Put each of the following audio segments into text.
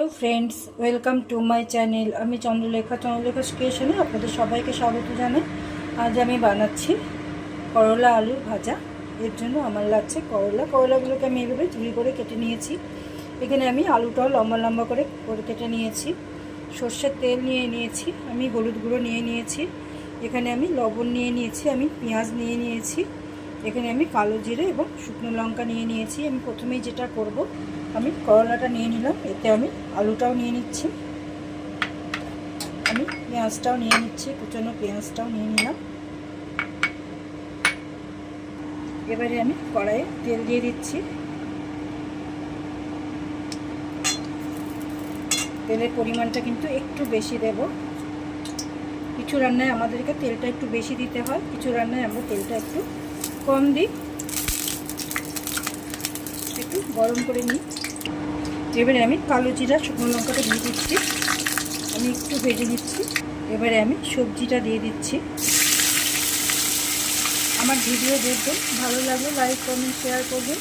Hello friends, welcome to my channel. আমি চন্দ্রলেখা। চন্দ্রলেখা স্টেশনে আপনাদের সবাইকে স্বাগত জানাই। আজ আমি বানাচ্ছি করলা আলুর ভাজা। এর জন্য আমার লাগছে করলা। করলাগুলোকে আমি এইভাবে ঝুড়ি করে কেটে নিয়েছি। এখানে আমি আলুটাও লম্বা লম্বা করে করে কেটে নিয়েছি। সর্ষের তেল নিয়ে নিয়েছি, আমি হলুদ গুঁড়ো নিয়ে নিয়েছি। এখানে আমি লবণ নিয়ে নিয়েছি, আমি পেঁয়াজ নিয়ে নিয়েছি। এখানে আমি কালো জিরে এবং শুকনো লঙ্কা নিয়ে নিয়েছি। আমি প্রথমেই যেটা করব আমি করলাটা নিয়ে নিলাম, এতে আমি আলুটাও নিয়ে নিচ্ছি। আমি পেঁয়াজটাও নিয়ে নিচ্ছি, কুচানো পেঁয়াজটাও নিয়ে নিলাম। এবারে আমি কড়াইয়ে তেল দিয়ে দিচ্ছি। তেলের পরিমাণটা কিন্তু একটু বেশি দেব। কিছু রান্নায় আমাদেরকে তেলটা একটু বেশি দিতে হয়, কিছু রান্নায় আমরা তেলটা একটু কম দিই। একটু গরম করে নিই। এবারে আমি কালো জিরা শুকনো লঙ্কাটা দিয়ে দিচ্ছি। আমি একটু ভেজে নিচ্ছি। এবারে আমি সবজিটা দিয়ে দিচ্ছি। আমার ভিডিও দেখবেন, ভালো লাগলে লাইক কমেন্ট শেয়ার করবেন।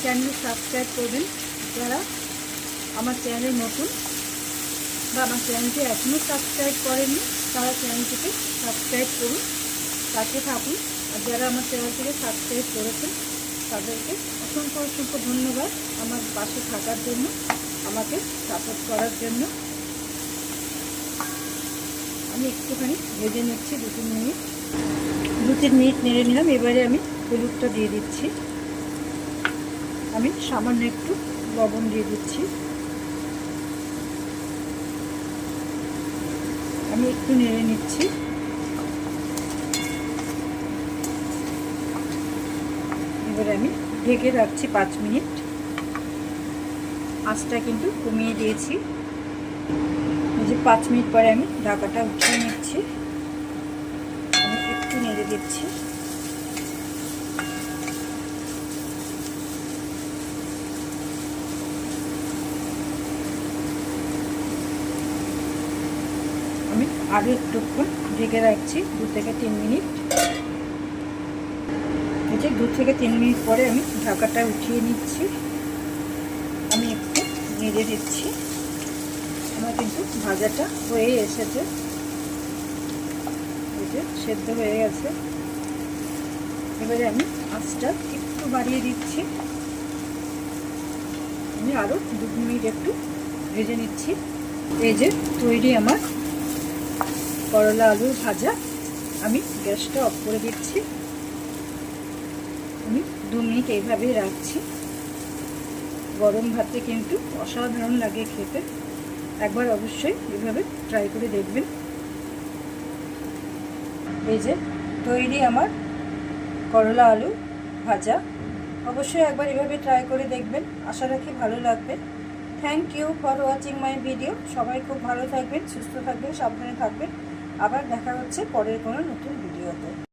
চ্যানেল সাবস্ক্রাইব করবেন। যারা আমার চ্যানেল নতুন বা আমার চ্যানেলটি এখনও সাবস্ক্রাইব করেনি তারা চ্যানেলটিকে সাবস্ক্রাইব করুন। পাশে থাকুন। আর যারা আমার চ্যানেলটিকে সাবস্ক্রাইব করেছেন তাদেরকে অসংখ্য অসংখ্য ধন্যবাদ আমার পাশে থাকার জন্য, আমাকে সাপোর্ট করার জন্য। আমি একটুখানি ভেজে নিচ্ছি, দু তিন মিনিট। দু তিন মিনিট নেড়ে নিলাম, এবারে আমি হলুদটা দিয়ে দিচ্ছি। আমি সামান্য একটু লবণ দিয়ে দিচ্ছি। আমি একটু নেড়ে নিচ্ছি। এবারে আমি ঢেকে রাখছি পাঁচ মিনিট। আঁচটা কিন্তু কমিয়ে দিয়েছি। এই যে পাঁচ মিনিট পরে আমি ঢাকাটা উঠিয়ে নিচ্ছি। আমি একটু নেড়ে দিচ্ছি। আমি আরও একটুক্ষণ ঢেকে রাখছি, দু থেকে তিন মিনিট। এই যে দু থেকে তিন মিনিট পরে আমি ঢাকাটা উঠিয়ে নিচ্ছি। আমি একটু নেড়ে দিচ্ছি। আমার কিন্তু ভাজাটা হয়ে এসেছে। যে সেদ্ধ হয়ে গেছে। এবারে আমি আঁচটা একটু বাড়িয়ে দিচ্ছি। আমি আরও দু মিনিট একটু ভেজে নিচ্ছি। এই যে তৈরি আমার করলা আলুর ভাজা। আমি গ্যাসটা অফ করে দিচ্ছি। আমি দু মিনিট এইভাবেই রাখছি। গরম ভাতে কিন্তু অসাধারণ লাগে খেতে। একবার অবশ্যই এভাবে ট্রাই করে দেখবেন। এই যে তৈরি আমার করলা আলু ভাজা। অবশ্যই একবার এভাবে ট্রাই করে দেখবেন। আশা রাখি ভালো লাগবে। Thank you for watching my video সবাই খুব ভালো থাকবেন, সুস্থ থাকবেন, সাবধানে থাকবেন। আবার দেখা হচ্ছে পরের কোনো নতুন ভিডিওতে